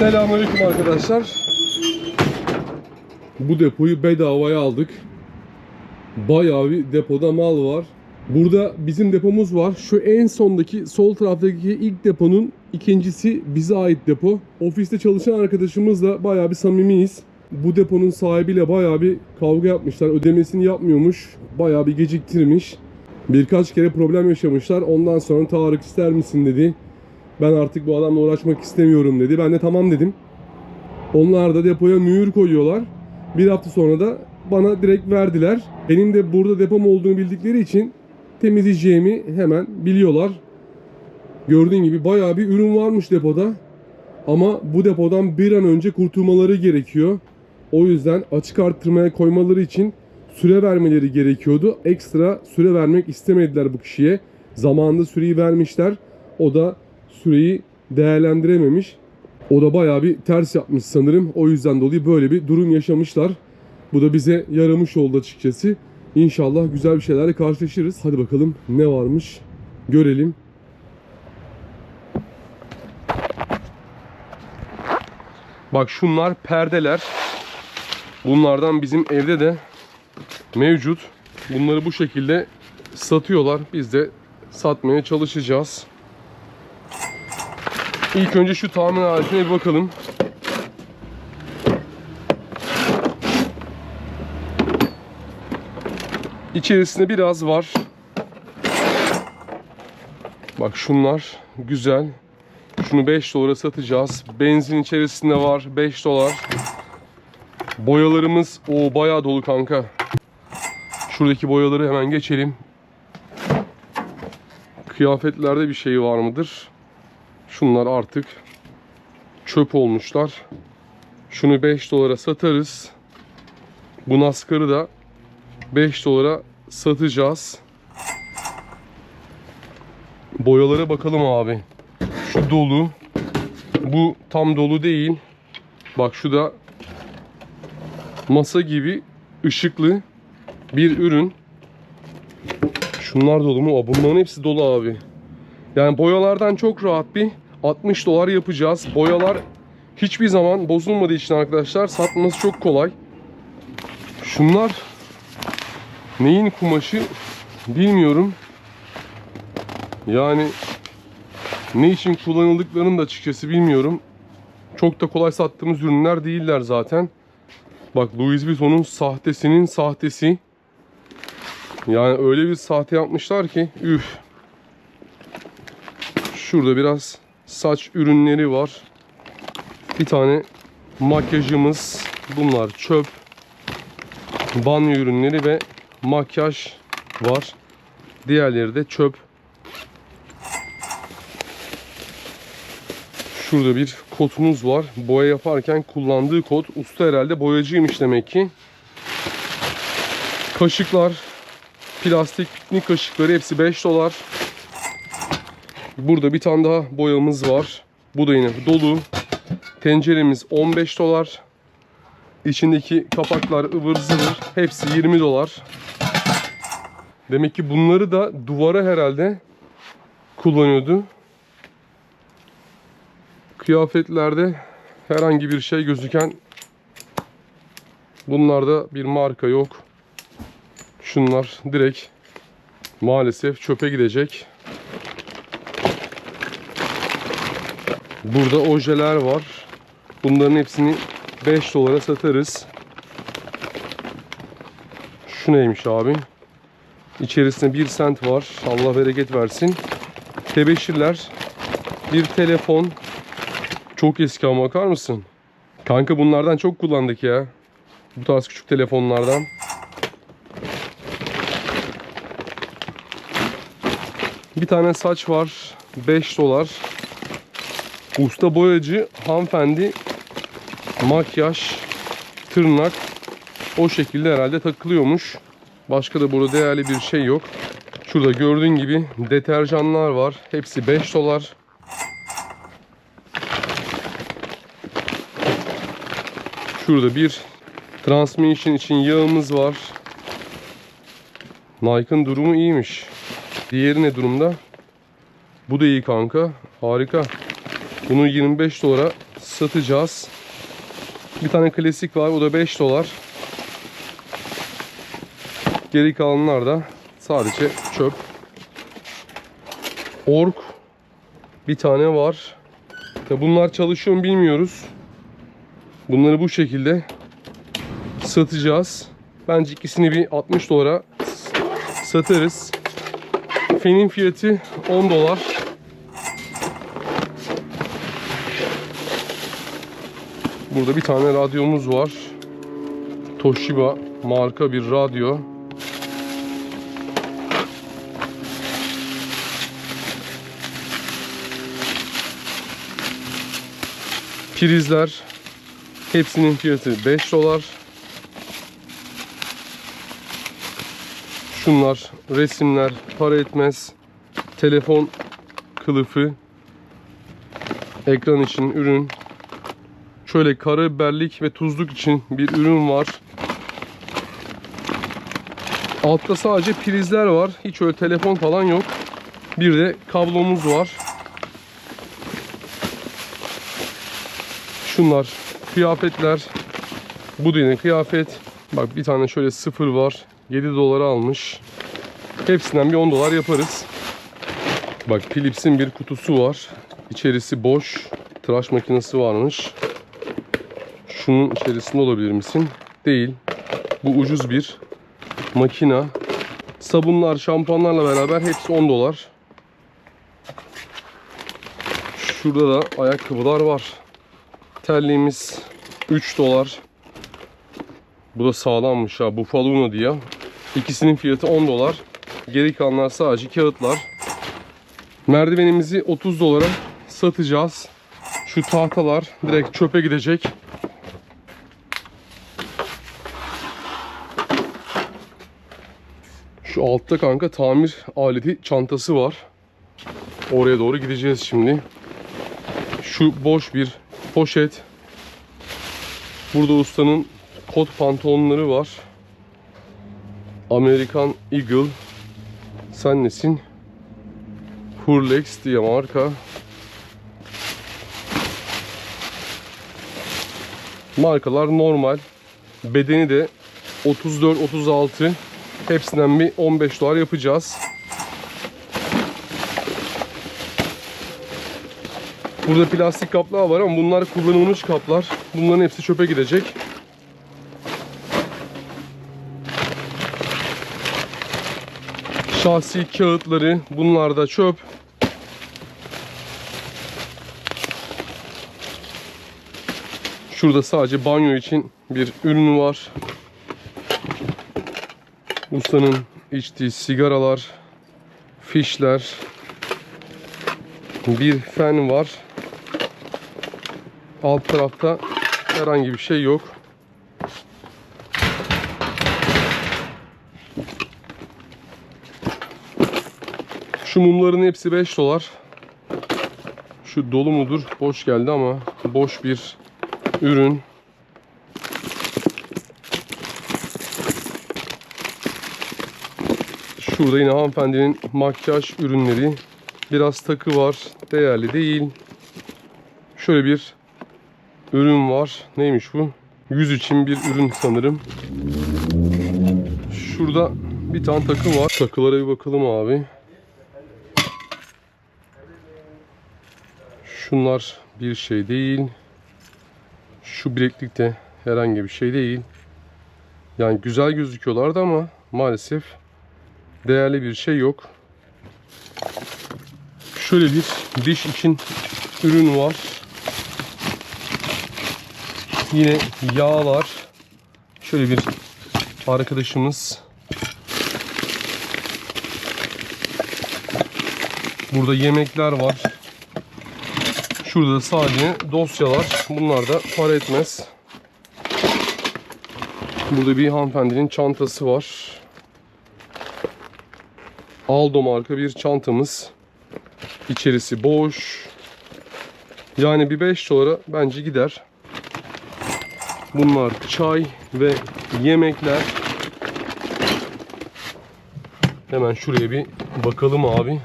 Selamünaleyküm arkadaşlar. Bu depoyu bedavaya aldık. Bayağı bir depoda mal var. Burada bizim depomuz var. Şu en sondaki sol taraftaki ilk deponun ikincisi bize ait depo. Ofiste çalışan arkadaşımızla bayağı bir samimiyiz. Bu deponun sahibiyle bayağı bir kavga yapmışlar. Ödemesini yapmıyormuş. Bayağı bir geciktirmiş. Birkaç kere problem yaşamışlar. Ondan sonra Tarık ister misin dedi. Ben artık bu adamla uğraşmak istemiyorum dedi. Ben de tamam dedim. Onlar da depoya mühür koyuyorlar. Bir hafta sonra da bana direkt verdiler. Benim de burada depom olduğunu bildikleri için temizleyeceğimi hemen biliyorlar. Gördüğün gibi bayağı bir ürün varmış depoda. Ama bu depodan bir an önce kurtulmaları gerekiyor. O yüzden açık arttırmaya koymaları için süre vermeleri gerekiyordu. Ekstra süre vermek istemediler bu kişiye. Zamanında süreyi vermişler. O da süreyi değerlendirememiş. O da bayağı bir ters yapmış sanırım. O yüzden dolayı böyle bir durum yaşamışlar. Bu da bize yaramış oldu açıkçası. İnşallah güzel bir şeylerle karşılaşırız. Hadi bakalım ne varmış görelim. Bak şunlar perdeler. Bunlardan bizim evde de mevcut. Bunları bu şekilde satıyorlar. Biz de satmaya çalışacağız. İlk önce şu tamir aletine bir bakalım. İçerisinde biraz var. Bak şunlar güzel. Şunu 5 dolara satacağız. Benzin içerisinde var 5 dolar. Boyalarımız o bayağı dolu kanka. Şuradaki boyaları hemen geçelim. Kıyafetlerde bir şey var mıdır? Şunlar artık çöp olmuşlar. Şunu 5 dolara satarız. Bu naskarı da 5 dolara satacağız. Boyalara bakalım abi. Şu dolu. Bu tam dolu değil. Bak şu da masa gibi ışıklı bir ürün. Şunlar dolu mu? Bunların hepsi dolu abi. Yani boyalardan çok rahat bir 60 dolar yapacağız. Boyalar hiçbir zaman bozulmadığı için arkadaşlar satması çok kolay. Şunlar neyin kumaşı bilmiyorum. Yani ne için kullanıldıklarını da açıkçası bilmiyorum. Çok da kolay sattığımız ürünler değiller zaten. Bak Louis Vuitton'un sahtesinin sahtesi. Yani öyle bir sahte yapmışlar ki üf. Şurada biraz saç ürünleri var. Bir tane makyajımız. Bunlar çöp. Banyo ürünleri ve makyaj var. Diğerleri de çöp. Şurada bir kotumuz var. Boya yaparken kullandığı kot. Usta herhalde boyacıymış demek ki. Kaşıklar. Plastik piknik kaşıkları hepsi 5 dolar. Burada bir tane daha boyamız var. Bu da yine dolu. Tenceremiz 15 dolar. İçindeki kapaklar ıvır zıvır. Hepsi 20 dolar. Demek ki bunları da duvara herhalde kullanıyordu. Kıyafetlerde herhangi bir şey gözüken bunlarda bir marka yok. Şunlar direkt maalesef çöpe gidecek. Burada ojeler var. Bunların hepsini 5 dolara satarız. Şu neymiş abi? İçerisinde 1 sent var. Allah bereket versin. Tebeşirler. Bir telefon. Çok eski ama bakar mısın? Kanka bunlardan çok kullandık ya. Bu tarz küçük telefonlardan. Bir tane saç var. 5 dolar. Usta boyacı hanımefendi makyaj, tırnak o şekilde herhalde takılıyormuş. Başka da burada değerli bir şey yok. Şurada gördüğün gibi deterjanlar var. Hepsi 5 dolar. Şurada bir transmission için yağımız var. Nike'ın durumu iyiymiş. Diğeri ne durumda? Bu da iyi kanka. Harika. Bunu 25 dolara satacağız. Bir tane klasik var. O da 5 dolar. Geri kalanlar da sadece çöp. Ork bir tane var. Ya bunlar çalışıyor mu bilmiyoruz. Bunları bu şekilde satacağız. Bence ikisini bir 60 dolara satarız. Fenin fiyatı 10 dolar. Burada bir tane radyomuz var. Toshiba marka bir radyo. Prizler hepsinin fiyatı 5 dolar. Şunlar resimler para etmez. Telefon kılıfı ekran için ürün. Şöyle karabiberlik ve tuzluk için bir ürün var. Altta sadece prizler var. Hiç öyle telefon falan yok. Bir de kablomuz var. Şunlar kıyafetler. Bu da kıyafet. Bak bir tane şöyle sıfır var. 7 dolara almış. Hepsinden bir 10 dolar yaparız. Bak Philips'in bir kutusu var. İçerisi boş. Tıraş makinesi varmış. Şunun içerisinde olabilir misin? Değil. Bu ucuz bir makina. Sabunlar, şampuanlarla beraber hepsi 10 dolar. Şurada da ayakkabılar var. Terliğimiz 3 dolar. Bu da sağlammış ha. Bufalino diye. İkisinin fiyatı 10 dolar. Geri kalanlar sadece kağıtlar. Merdivenimizi 30 dolara satacağız. Şu tahtalar direkt çöpe gidecek. Şu altta kanka tamir aleti çantası var. Oraya doğru gideceğiz şimdi. Şu boş bir poşet. Burada ustanın kot pantolonları var. American Eagle. Sen nesin? Hurlex diye marka. Markalar normal. Bedeni de 34-36. Hepsinden bir 15 dolar yapacağız. Burada plastik kaplar var ama bunlar kullanılmış kaplar. Bunların hepsi çöpe gidecek. Şahsi kağıtları bunlar da çöp. Şurada sadece banyo için bir ürün var. Ustanın içtiği sigaralar, fişler, bir fen var. Alt tarafta herhangi bir şey yok. Şu mumların hepsi 5 dolar. Şu dolu mudur? Boş geldi ama boş bir ürün. Şurada yine hanımefendinin makyaj ürünleri. Biraz takı var. Değerli değil. Şöyle bir ürün var. Neymiş bu? Yüz için bir ürün sanırım. Şurada bir tane takı var. Takılara bir bakalım abi. Şunlar bir şey değil. Şu bileklik de herhangi bir şey değil. Yani güzel gözüküyorlardı ama maalesef değerli bir şey yok. Şöyle bir diş için ürün var. Yine yağlar. Şöyle bir arkadaşımız. Burada yemekler var. Şurada da sadece dosyalar. Bunlar da para etmez. Burada bir hanımefendinin çantası var. Aldo marka bir çantamız. İçerisi boş. Yani bir 5 dolara bence gider. Bunlar çay ve yemekler. Hemen şuraya bir bakalım abi.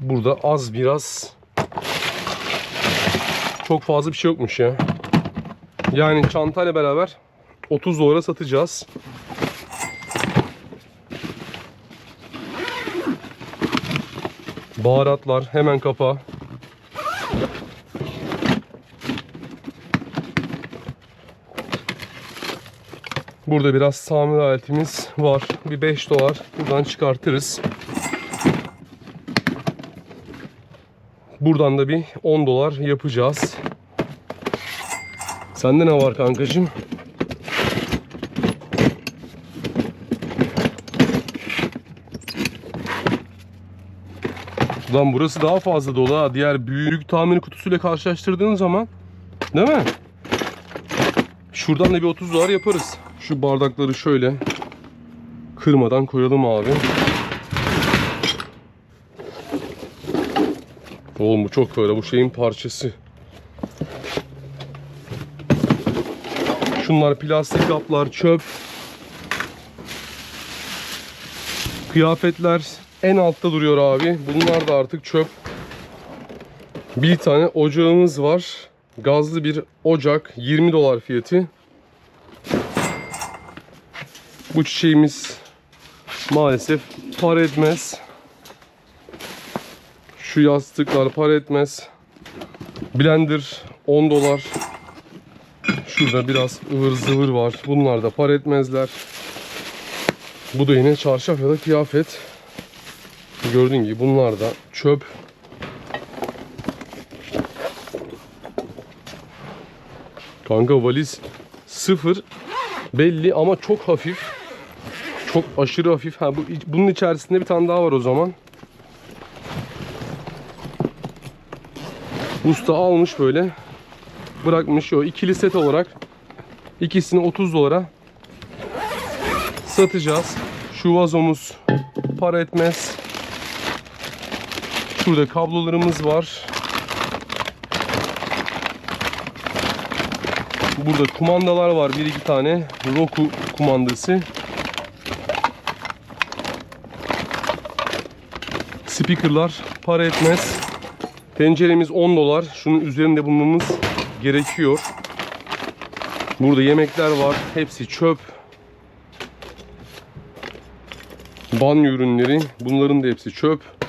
Burada az biraz Çok fazla bir şey yokmuş ya. Yani çantayla beraber 30 dolara satacağız. Baharatlar hemen kapa. Burada biraz tamir aletimiz var. Bir 5 dolar buradan çıkartırız. Buradan da bir 10 dolar yapacağız. Sende ne var kankacığım? Lan burası daha fazla dolu ha. Diğer büyük tamir kutusuyla karşılaştırdığın zaman. Değil mi? Şuradan da bir 30 dolar yaparız. Şu bardakları şöyle kırmadan koyalım abi. Oğlum bu çok böyle bu şeyin parçası. Şunlar plastik kaplar, çöp. Kıyafetler en altta duruyor abi. Bunlar da artık çöp. Bir tane ocağımız var. Gazlı bir ocak. 20 dolar fiyatı. Bu çiçeğimiz maalesef para etmez. Şu yastıklar para etmez. Blender 10 dolar. Şurada biraz ıvır zıvır var. Bunlar da para etmezler. Bu da yine çarşaf ya da kıyafet. Gördüğün gibi bunlar da çöp. Kanka valiz sıfır belli ama çok hafif. Çok aşırı hafif. Ha, bu, bunun içerisinde bir tane daha var o zaman. Usta almış böyle bırakmış o ikili set olarak ikisini 30 dolara satacağız. Şu vazomuz para etmez. Şurada kablolarımız var. Burada kumandalar var. Bir iki tane. Roku kumandası. Speakerlar para etmez. Tenceremiz 10 dolar. Şunun üzerinde bulunmamız gerekiyor. Burada yemekler var. Hepsi çöp. Banyo ürünleri. Bunların da hepsi çöp.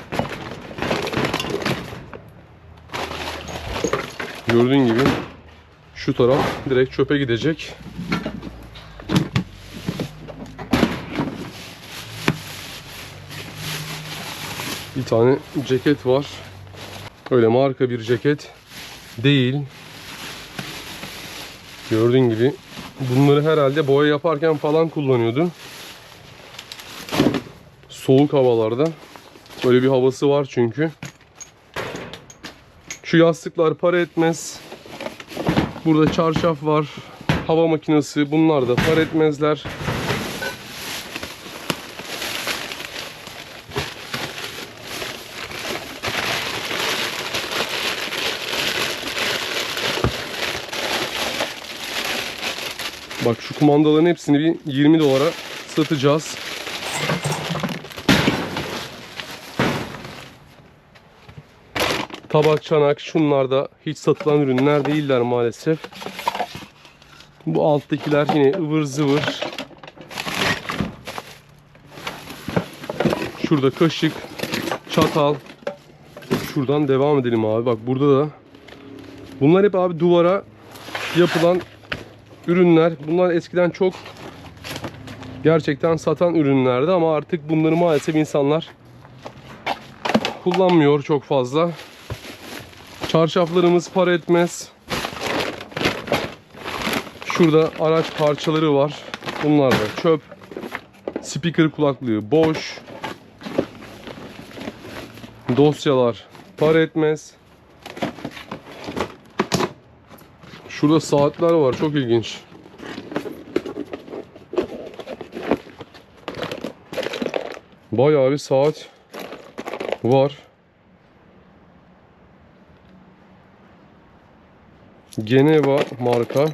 Gördüğün gibi şu taraf direkt çöpe gidecek. Bir tane ceket var. Öyle marka bir ceket değil. Gördüğün gibi bunları herhalde boya yaparken falan kullanıyordu. Soğuk havalarda. Böyle bir havası var çünkü. Şu yastıklar para etmez. Burada çarşaf var. Hava makinesi bunlar da para etmezler. Bak şu kumandaların hepsini bir 20 dolara satacağız. Tabak, çanak şunlar da hiç satılan ürünler değiller maalesef. Bu alttakiler yine ıvır zıvır. Şurada kaşık, çatal. Şuradan devam edelim abi. Bak burada da. Bunlar hep abi duvara yapılan ürünler. Bunlar eskiden çok gerçekten satan ürünlerdi ama artık bunları maalesef insanlar kullanmıyor çok fazla. Çarşaflarımız para etmez. Şurada araç parçaları var. Bunlar da çöp. Speaker kulaklığı boş. Dosyalar para etmez. Şurada saatler var. Çok ilginç. Bayağı bir saat var. Geneva marka.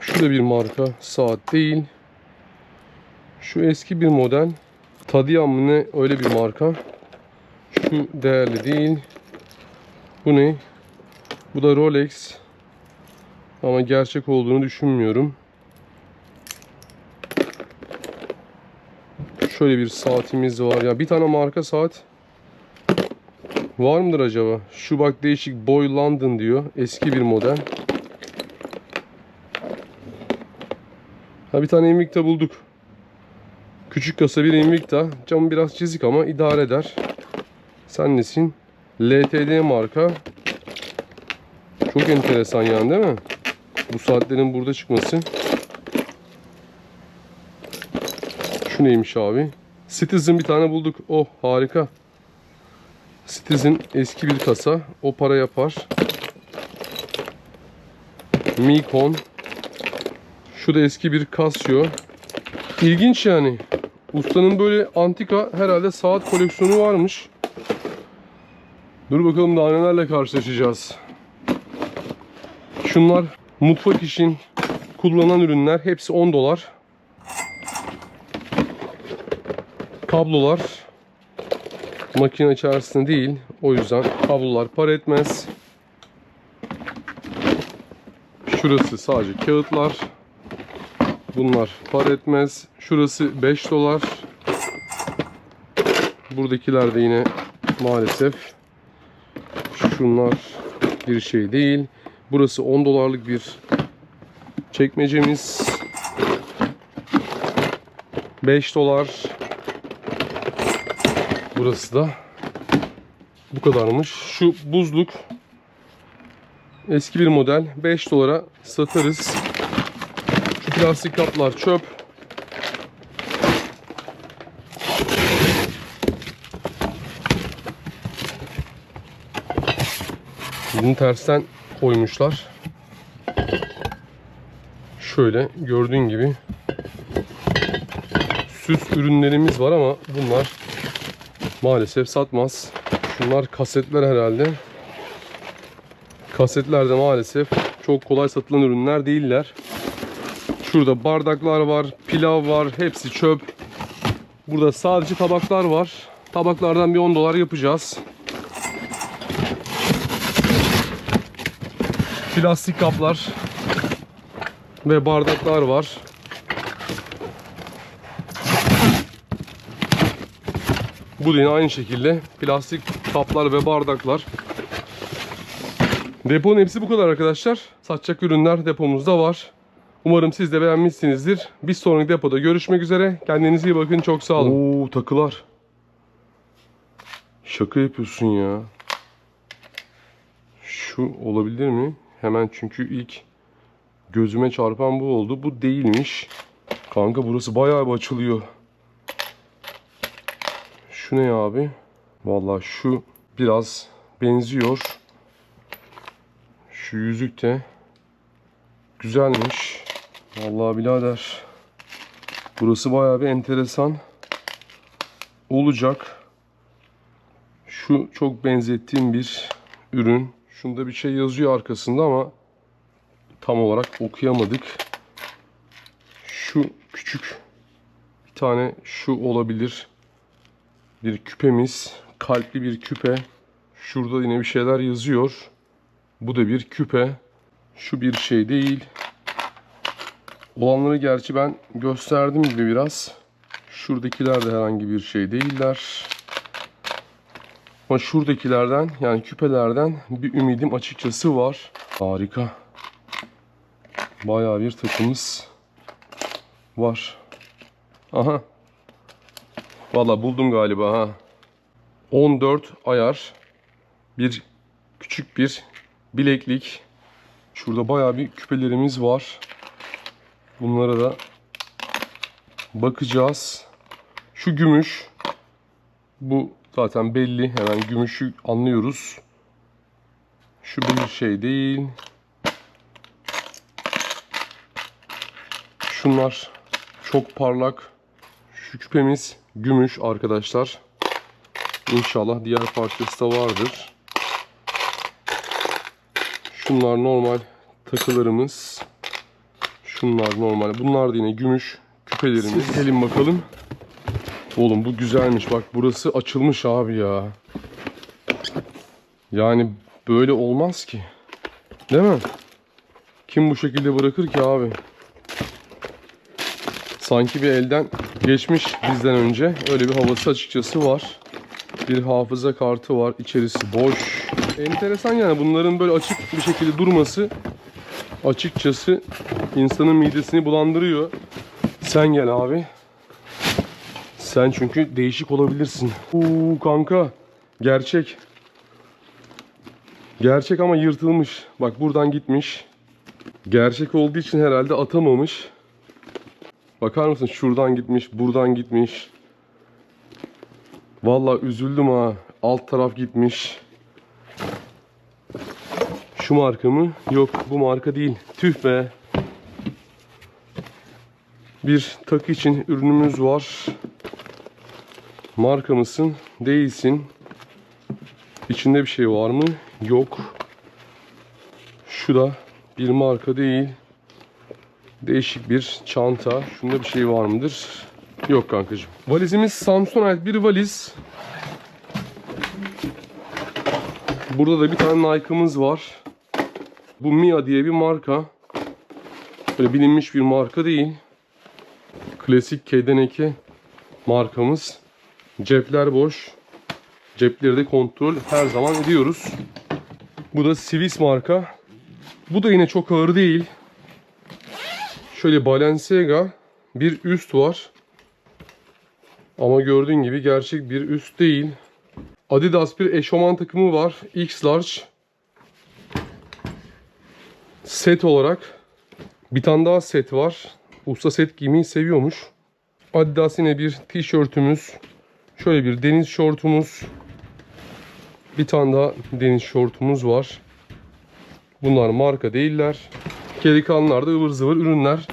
Şu da bir marka. Saat değil. Şu eski bir model. Tadian mı ne? Öyle bir marka. Şu değerli değil. Bu ne? Bu da Rolex. Ama gerçek olduğunu düşünmüyorum. Şöyle bir saatimiz var. Ya bir tane marka saat var mıdır acaba? Şu bak değişik Boy London diyor. Eski bir model. Ha bir tane Invicta bulduk. Küçük kasa bir Invicta. Camı biraz çizik ama idare eder. Sen nesin? LTD marka. Çok enteresan yani değil mi? Bu saatlerin burada çıkması. Şu neymiş abi? Citizen bir tane bulduk. Oh harika. Citizen eski bir kasa. O para yapar. Nikon. Şu da eski bir Casio. İlginç yani. Ustanın böyle antika herhalde saat koleksiyonu varmış. Dur bakalım daha nelerle karşılaşacağız. Şunlar mutfak için kullanılan ürünler. Hepsi 10 dolar. Kablolar makine içerisinde değil. O yüzden kablolar para etmez. Şurası sadece kağıtlar. Bunlar para etmez. Şurası 5 dolar. Buradakiler de yine maalesef şunlar bir şey değil. Burası 10 dolarlık bir çekmecemiz. 5 dolar. Burası da bu kadarmış. Şu buzluk eski bir model. 5 dolara satarız. Şu plastik kaplar çöp. Bunu tersten koymuşlar. Şöyle gördüğün gibi süs ürünlerimiz var ama bunlar maalesef satmaz. Şunlar kasetler herhalde. Kasetler de maalesef çok kolay satılan ürünler değiller. Şurada bardaklar var, pilav var, hepsi çöp. Burada sadece tabaklar var. Tabaklardan bir 10 dolar yapacağız. Plastik kaplar ve bardaklar var. Bu da yine aynı şekilde plastik kaplar ve bardaklar. Deponun hepsi bu kadar arkadaşlar. Satacak ürünler depomuzda var. Umarım siz de beğenmişsinizdir. Bir sonraki depoda görüşmek üzere. Kendinize iyi bakın. Çok sağ olun. Oo takılar. Şaka yapıyorsun ya. Şu olabilir mi? Hemen çünkü ilk gözüme çarpan bu oldu. Bu değilmiş. Kanka burası bayağı bir açılıyor. Şu ne abi? Vallahi şu biraz benziyor. Şu yüzük de güzelmiş. Vallahi birader. Burası bayağı bir enteresan olacak. Şu çok benzettiğim bir ürün. Şunda bir şey yazıyor arkasında ama tam olarak okuyamadık. Şu küçük bir tane şu olabilir. Bir küpemiz. Kalpli bir küpe. Şurada yine bir şeyler yazıyor. Bu da bir küpe. Şu bir şey değil. Olanları gerçi ben gösterdim gibi biraz. Şuradakiler de herhangi bir şey değiller. Ama şuradakilerden yani küpelerden bir ümidim açıkçası var. Harika. Bayağı bir takımız var. Aha. Valla buldum galiba ha. 14 ayar. Bir küçük bir bileklik. Şurada bayağı bir küpelerimiz var. Bunlara da bakacağız. Şu gümüş. Bu zaten belli. Hemen gümüşü anlıyoruz. Şu bir şey değil. Şunlar çok parlak. Şu küpemiz gümüş arkadaşlar. İnşallah diğer parçası da vardır. Şunlar normal takılarımız. Şunlar normal. Bunlar da yine gümüş küpelerimiz. Gelin bakalım. Oğlum bu güzelmiş. Bak burası açılmış abi ya. Yani böyle olmaz ki. Değil mi? Kim bu şekilde bırakır ki abi? Sanki bir elden geçmiş bizden önce. Öyle bir havası açıkçası var. Bir hafıza kartı var. İçerisi boş. Enteresan yani bunların böyle açık bir şekilde durması açıkçası insanın midesini bulandırıyor. Sen gel abi. Sen çünkü değişik olabilirsin. Uuu kanka. Gerçek. Gerçek ama yırtılmış. Bak buradan gitmiş. Gerçek olduğu için herhalde atamamış. Bakar mısın? Şuradan gitmiş, buradan gitmiş. Vallahi üzüldüm ha. Alt taraf gitmiş. Şu marka mı? Yok bu marka değil. Tüh be. Bir takı için ürünümüz var. Marka mısın? Değilsin. İçinde bir şey var mı? Yok. Şu da bir marka değil. Değişik bir çanta. Şunda bir şey var mıdır? Yok kankacığım. Valizimiz Samsonite bir valiz. Burada da bir tane Nike'ımız var. Bu Mia diye bir marka. Böyle bilinmiş bir marka değil. Klasik K2 markamız. Cepler boş. Cepleri de kontrol her zaman ediyoruz. Bu da Swiss marka. Bu da yine çok ağır değil. Şöyle Balenciaga bir üst var. Ama gördüğün gibi gerçek bir üst değil. Adidas bir eşofman takımı var. X large. Set olarak bir tane daha set var. Usta set giymeyi seviyormuş. Adidas yine bir tişörtümüz. Şöyle bir deniz şortumuz. Bir tane daha deniz şortumuz var. Bunlar marka değiller. Geri kalanlar da ıvır zıvır ürünler.